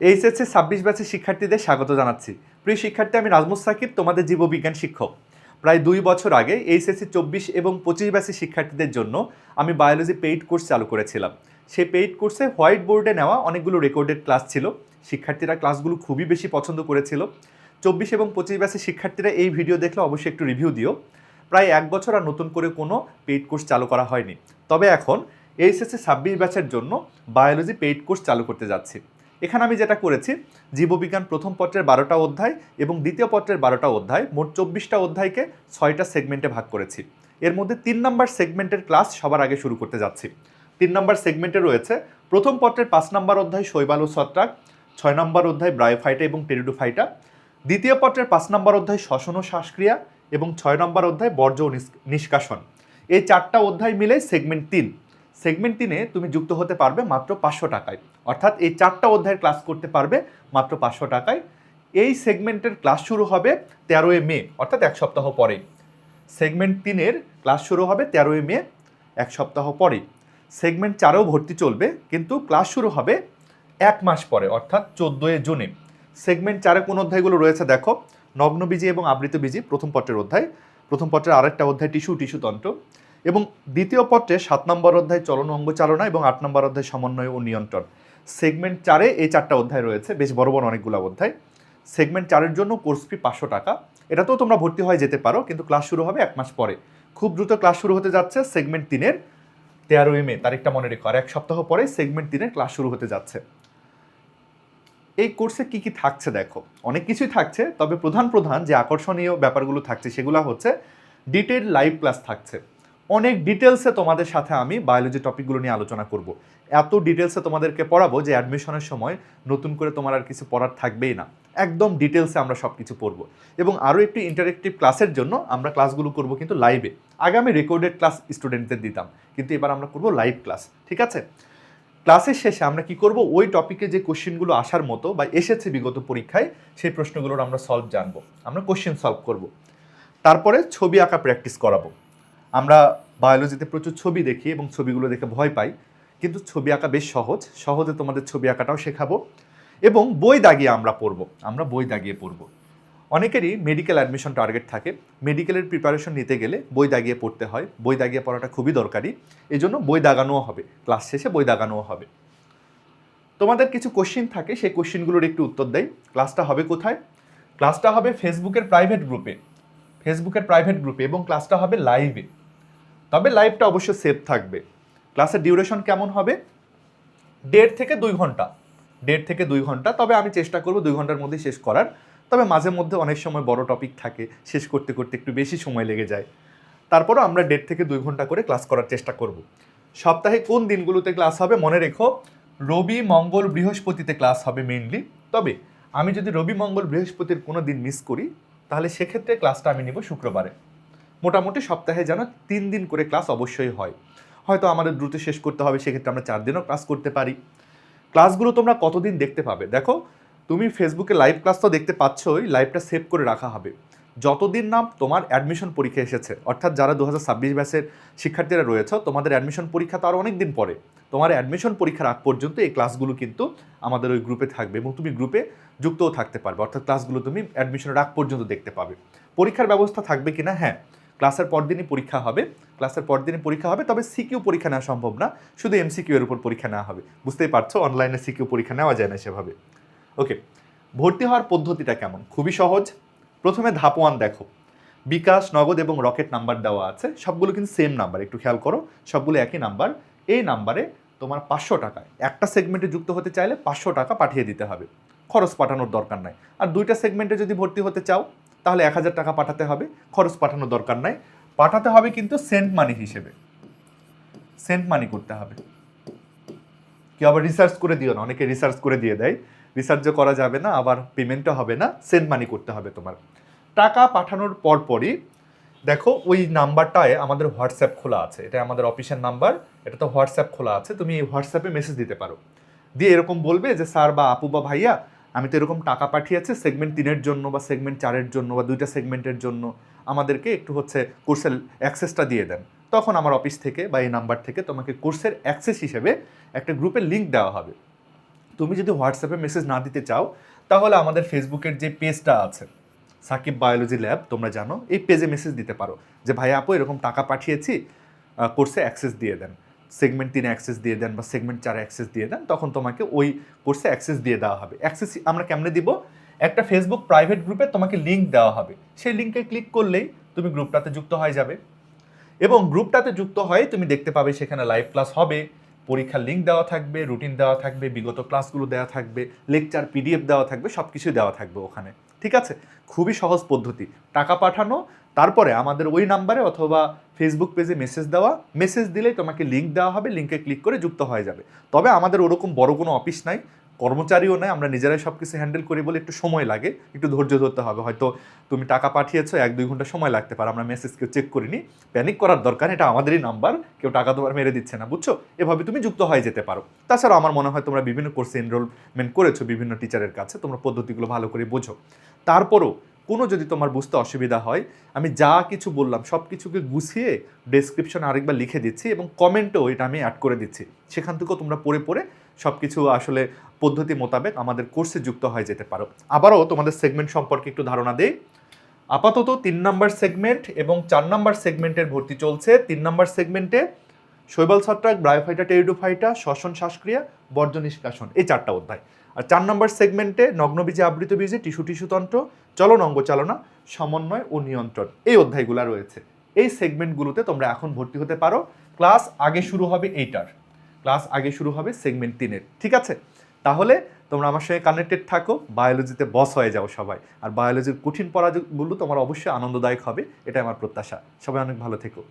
HSC ছাব্বিশ ব্যাচের শিক্ষার্থীদের স্বাগত জানাচ্ছি। প্রিয় শিক্ষার্থী, আমি নাজমুস সাকিব, তোমাদের জীববিজ্ঞান শিক্ষক। প্রায় দুই বছর আগে এইচএসসি চব্বিশ এবং পঁচিশ ব্যাচের শিক্ষার্থীদের জন্য আমি বায়োলজি পেইড কোর্স চালু করেছিলাম। সেই পেইড কোর্সে হোয়াইট বোর্ডে নেওয়া অনেকগুলো রেকর্ডেড ক্লাস ছিল। শিক্ষার্থীরা ক্লাসগুলো খুবই বেশি পছন্দ করেছিল। চব্বিশ এবং পঁচিশ ব্যাচের শিক্ষার্থীরা এই ভিডিও দেখলে অবশ্যই একটু রিভিউ দিও। প্রায় এক বছর আর নতুন করে কোনো পেইড কোর্স চালু করা হয়নি। তবে এখন এইচএসসি ছাব্বিশ ব্যাচের জন্য বায়োলজি পেইড কোর্স চালু করতে যাচ্ছি। এখানে আমি যেটা করেছি, জীববিজ্ঞান প্রথম পত্রের বারোটা অধ্যায় এবং দ্বিতীয় পত্রের বারোটা অধ্যায়, মোট চব্বিশটা অধ্যায়কে ছয়টা সেগমেন্টে ভাগ করেছি। এর মধ্যে তিন নম্বর সেগমেন্টের ক্লাস সবার আগে শুরু করতে যাচ্ছি। তিন নম্বর সেগমেন্টে রয়েছে, প্রথম পত্রের পাঁচ নম্বর অধ্যায় শৈবাল ও ছত্রাক ছয় নম্বর অধ্যায় ব্রায়োফাইটা এবং টেরিডোফাইটা, দ্বিতীয় পত্রের পাঁচ নম্বর অধ্যায় শ্বসন ও শ্বাসক্রিয়া এবং ছয় নম্বর অধ্যায় বর্জ্য নিষ্কাশন। এই চারটা অধ্যায় মিলে সেগমেন্ট তিন। সেগমেন্ট তিনে তুমি যুক্ত হতে পারবে মাত্র পাঁচশো টাকায়। অর্থাৎ এই চারটা অধ্যায়ের ক্লাস করতে পারবে মাত্র পাঁচশো টাকায়। এই সেগমেন্টের ক্লাস শুরু হবে তেরোই মে, অর্থাৎ এক সপ্তাহ পরে সেগমেন্ট তিনের ক্লাস শুরু হবে তেরোই মে, এক সপ্তাহ পরে সেগমেন্ট চারেও ভর্তি চলবে, কিন্তু ক্লাস শুরু হবে এক মাস পরে, অর্থাৎ চোদ্দোই জুনে। সেগমেন্ট চারে কোন অধ্যায়গুলো রয়েছে দেখো? নগ্নবীজি এবং আবৃত আবৃতবীজি, প্রথম পত্রের অধ্যায়। প্রথম পত্রের আরেকটা অধ্যায়, টিস্যু, টিস্যুতন্ত্র। এবং দ্বিতীয় পত্রে সাত নম্বর অধ্যায় চলন অঙ্গ চালনা এবং আট নম্বর অধ্যায় সমন্বয় ও নিয়ন্ত্রণ। সেগমেন্ট চারে এই চারটা অধ্যায় রয়েছে, বেশ বড় বড় অনেকগুলো অধ্যায়। সেগমেন্ট চারের জন্য কোর্স ফি পাঁচশো টাকা। এটাতেও তোমরা ভর্তি হয়ে যেতে পারো, কিন্তু ক্লাস শুরু হবে এক মাস পরে। খুব দ্রুত ক্লাস শুরু হতে যাচ্ছে সেগমেন্ট তিনের তেরোই মে তারিখটা মনে রেখো, আর এক সপ্তাহ পরে সেগমেন্ট তিনের ক্লাস শুরু হতে যাচ্ছে। এই কোর্সে কি কি থাকছে দেখো, অনেক কিছুই থাকছে, তবে প্রধান প্রধান যে আকর্ষণীয় ব্যাপারগুলো থাকছে সেগুলো হচ্ছে ডিটেল লাইভ ক্লাস থাকছে। অনেক ডিটেলসে তোমাদের সাথে আমি বায়োলজি টপিকগুলো নিয়ে আলোচনা করব। এত ডিটেলসে তোমাদেরকে পড়াবো যে অ্যাডমিশনের সময় নতুন করে তোমার আর কিছু পড়ার থাকবেই না। একদম ডিটেলসে আমরা সব কিছু পড়ব। এবং আরও একটি ইন্টারেক্টিভ ক্লাসের জন্য আমরা ক্লাসগুলো করব কিন্তু লাইভে আগে আমি রেকর্ডেড ক্লাস স্টুডেন্টদের দিতাম, কিন্তু এবার আমরা করব লাইভ ক্লাস ঠিক আছে? ক্লাসের শেষে আমরা কি করব? ওই টপিকে যে কোশ্চেনগুলো আসার মতো বা এসেছে বিগত পরীক্ষায়, সেই প্রশ্নগুলোর আমরা সলভ জানব। আমরা কোশ্চেন সলভ করব। তারপরে ছবি আঁকা প্র্যাকটিস করাবো। আমরা বায়োলজিতে প্রচুর ছবি দেখি এবং ছবিগুলো দেখে ভয় পাই, কিন্তু ছবি আঁকা বেশ সহজ। সহজে তোমাদের ছবি আঁকাটাও শেখাবো এবং বই দাগিয়ে আমরা পড়ব, আমরা বই দাগিয়ে পড়ব। অনেকেরই মেডিকেল অ্যাডমিশন টার্গেট থাকে মেডিকেলের প্রিপারেশন নিতে গেলে বই দাগিয়ে পড়তে হয়, বই দাগিয়ে পড়াটা খুবই দরকারি এই জন্য বই দাগানোও হবে ক্লাস শেষে বই দাগানোও হবে। তোমাদের কিছু কোশ্চিন থাকে, সেই কোশ্চিনগুলোর একটু উত্তর দেয় ক্লাসটা হবে কোথায়? ক্লাসটা হবে ফেসবুকের প্রাইভেট গ্রুপে ফেসবুকের প্রাইভেট গ্রুপে এবং ক্লাসটা হবে লাইভে তবে লাইভটা অবশ্য সেভ থাকবে। ক্লাসের ডিউরেশন কেমন হবে? দেড় থেকে দুই ঘণ্টা। দেড় থেকে দুই ঘণ্টা, তবে আমি চেষ্টা করব দুই ঘণ্টার মধ্যে শেষ করার। তবে মাঝে মধ্যে অনেক সময় বড় টপিক থাকে, শেষ করতে করতে একটু বেশি সময় লেগে যায়। তারপরও আমরা দেড় থেকে দুই ঘণ্টা করে ক্লাস করার চেষ্টা করব। সপ্তাহে কোন দিনগুলোতে ক্লাস হবে মনে রেখো? রবি, মঙ্গল, বৃহস্পতিতে ক্লাস হবে মেইনলি তবে আমি যদি রবি, মঙ্গল, বৃহস্পতির কোনো দিন মিস করি, তাহলে সেক্ষেত্রে ক্লাসটা আমি নিব শুক্রবারে। মোটামুটি সপ্তাহে যেন তিন দিন করে ক্লাস অবশ্যই হয়। হয়তো আমাদের দ্রুত শেষ করতে হবে, সেক্ষেত্রে আমরা চার দিনও ক্লাস করতে পারি। ক্লাসগুলো তোমরা কতদিন দেখতে পাবে? দেখো, তুমি ফেসবুকে লাইভ ক্লাস তো দেখতে পাচ্ছই, লাইভটা সেভ করে রাখা হবে। যতদিন না তোমার অ্যাডমিশন পরীক্ষা এসেছে, অর্থাৎ যারা দু হাজার ছাব্বিশ ব্যাচের শিক্ষার্থীরা রয়েছে, তোমাদের অ্যাডমিশন পরীক্ষা তো আরও অনেক দিন পরে। তোমার অ্যাডমিশন পরীক্ষার আগ পর্যন্ত এই ক্লাসগুলো কিন্তু আমাদের ওই গ্রুপে থাকবে এবং তুমি গ্রুপে যুক্তও থাকতে পারবে, অর্থাৎ ক্লাসগুলো তুমি অ্যাডমিশনের আগ পর্যন্ত দেখতে পাবে। পরীক্ষার ব্যবস্থা থাকবে কি না হ্যাঁ ক্লাসের পরদিনই পরীক্ষা হবে। ক্লাসের পরদিনই পরীক্ষা হবে, তবে সিকিউ পরীক্ষা নেওয়া সম্ভব না। শুধু এমসিকিউ এর উপর পরীক্ষা নেওয়া হবে। বুঝতেই পারছ অনলাইনে সিকিউ পরীক্ষা নেওয়া যায় না সেভাবে। ওকে ভর্তি হওয়ার পদ্ধতিটা কেমন? খুবই সহজ। প্রথমে ধাপ ওয়ান দেখো। বিকাশ, নগদ এবং রকেট নাম্বার দেওয়া আছে। সবগুলো কিন্তু সেম নাম্বার একটু খেয়াল করো। সবগুলো একই নাম্বার এই নাম্বারে তোমার পাঁচশো টাকায় একটা সেগমেন্টে যুক্ত হতে চাইলে পাঁচশো টাকা পাঠিয়ে দিতে হবে। খরচ পাঠানোর দরকার নাই। আর দুইটা সেগমেন্টে যদি ভর্তি হতে চাও তাহলে এক হাজার টাকা পাঠাতে হবে, খরচ পাঠানোর দরকার নাই। পাঠাতে হবে কিন্তু সেন্ট মানি হিসেবে। সেন্ট মানি করতে হবে। কেউ আবার রিসার্চ করে দিও না, অনেকে রিসার্চ করে দিয়ে দেয়। রিসার্চও করা যাবে না, আবার পেমেন্টও হবে না সেন্ট মানি করতে হবে তোমার। টাকা পাঠানোর পরপরই দেখো ওই নাম্বারটায় আমাদের হোয়াটসঅ্যাপ খোলা আছে। এটা আমাদের অফিসের নাম্বার, এটা তো হোয়াটসঅ্যাপ খোলা আছে, তুমি এই হোয়াটসঅ্যাপে মেসেজ দিতে পারো। দিয়ে এরকম বলবে যে, স্যার বা আপু বা ভাইয়া আমি তো এরকম টাকা পাঠিয়েছি সেগমেন্ট তিনের জন্য বা সেগমেন্ট চারের জন্য বা দুইটা সেগমেন্টের জন্য আমাদেরকে একটু হচ্ছে কোর্সের অ্যাক্সেসটা দিয়ে দেন। তখন আমার অফিস থেকে বা এই নাম্বার থেকে তোমাকে কোর্সের অ্যাক্সেস হিসেবে একটা গ্রুপের লিঙ্ক দেওয়া হবে। তুমি যদি হোয়াটসঅ্যাপে মেসেজ না দিতে চাও, তাহলে আমাদের ফেসবুকের যে পেজটা আছে, সাকিব বায়োলজি ল্যাব তোমরা জানো, এই পেজে মেসেজ দিতে পারো যে, ভাই আপু, এরকম টাকা পাঠিয়েছি কোর্সে অ্যাক্সেস দিয়ে দেন। সেগমেন্ট তিনে অ্যাক্সেস দিয়ে দেন বা সেগমেন্ট চারে অ্যাক্সেস দিয়ে দেন, তখন তোমাকে ওই কোর্সে অ্যাক্সেস দিয়ে দেওয়া হবে। অ্যাক্সেস আমরা কেমনে দিব? একটা ফেসবুক প্রাইভেট গ্রুপে তোমাকে লিঙ্ক দেওয়া হবে। সেই লিঙ্কে ক্লিক করলেই তুমি গ্রুপটাতে যুক্ত হয়ে যাবে। এবং গ্রুপটাতে যুক্ত হয়ে তুমি দেখতে পাবে সেখানে লাইভ ক্লাস হবে। পরীক্ষার লিঙ্ক দেওয়া থাকবে রুটিন দেওয়া থাকবে, বিগত ক্লাসগুলো দেওয়া থাকবে লেকচার পিডিএফ দেওয়া থাকবে সব কিছুই দেওয়া থাকবে ওখানে। ঠিক আছে? খুবই সহজ পদ্ধতি। টাকা পাঠানো তারপরে আমাদের ওই নাম্বারে অথবা ফেসবুক পেজে মেসেজ দেওয়া মেসেজ দিলেই তোমাকে লিঙ্ক দেওয়া হবে লিঙ্কে ক্লিক করে যুক্ত হয়ে যাবে। তবে আমাদের ওরকম বড় কোনো অফিস নাই, কর্মচারীও নাই, আমরা নিজেরাই সব কিছু হ্যান্ডেল করি বলে একটু সময় লাগে, একটু ধৈর্য ধরতে হবে। হয়তো তুমি টাকা পাঠিয়েছো, এক দুই ঘণ্টা সময় লাগতে পারে, আমরা মেসেজ কেউ চেক করিনি। প্যানিক করার দরকার, এটা আমাদেরই নাম্বার কেউ টাকা তোমার মেরে দিচ্ছে না, বুঝছ? এভাবে তুমি যুক্ত হয়ে যেতে পারো। তাছাড়া আমার মনে হয় তোমরা বিভিন্ন কোর্সে এনরোলমেন্ট করেছ বিভিন্ন টিচারের কাছে, তোমরা পদ্ধতিগুলো ভালো করে বোঝো। তারপরও কোনো যদি তোমার বুঝতে অসুবিধা হয়, আমি যা কিছু বললাম সব কিছুকে গুছিয়ে ডেসক্রিপশনে আরেকবার লিখে দিচ্ছি এবং কমেন্টও এটা আমি অ্যাড করে দিচ্ছি। সেখান থেকেও তোমরা পড়ে পড়ে সব কিছু আসলে পদ্ধতি মোতাবেক আমাদের কোর্সে যুক্ত হয়ে যেতে পারো। আবারও তোমাদের সেগমেন্ট সম্পর্কে একটু ধারণা দেই। আপাতত তিন নাম্বার সেগমেন্ট এবং চার নাম্বার সেগমেন্টের ভর্তি চলছে। তিন নাম্বার সেগমেন্টে শৈবাল ছত্রাক ব্রায়োফাইটা টেরিডোফাইটা শ্বসন শ্বাসক্রিয়া, বর্জ্য নিষ্কাশন। এই চারটা অধ্যায়। আর চার নম্বর সেগমেন্টে নগ্নবীজে আবৃত বীজে টিস্যু টিস্যুতন্ত্র চলন অঙ্গচালনা সমন্বয় ও নিয়ন্ত্রণ। এই অধ্যায়গুলো রয়েছে। এই সেগমেন্টগুলোতে তোমরা এখন ভর্তি হতে পারো। ক্লাস আগে শুরু হবে এইটার। ক্লাস আগে শুরু হবে সেগমেন্ট তিনের। ঠিক আছে? তাহলে তোমরা আমার সঙ্গে কানেক্টেড থাকো। বায়োলজিতে বস হয়ে যাও সবাই। আর বায়োলজির কঠিন পড়াগুলো তোমার অবশ্যই আনন্দদায়ক হবে। এটা আমার প্রত্যাশা। সবাই অনেক ভালো থেকো।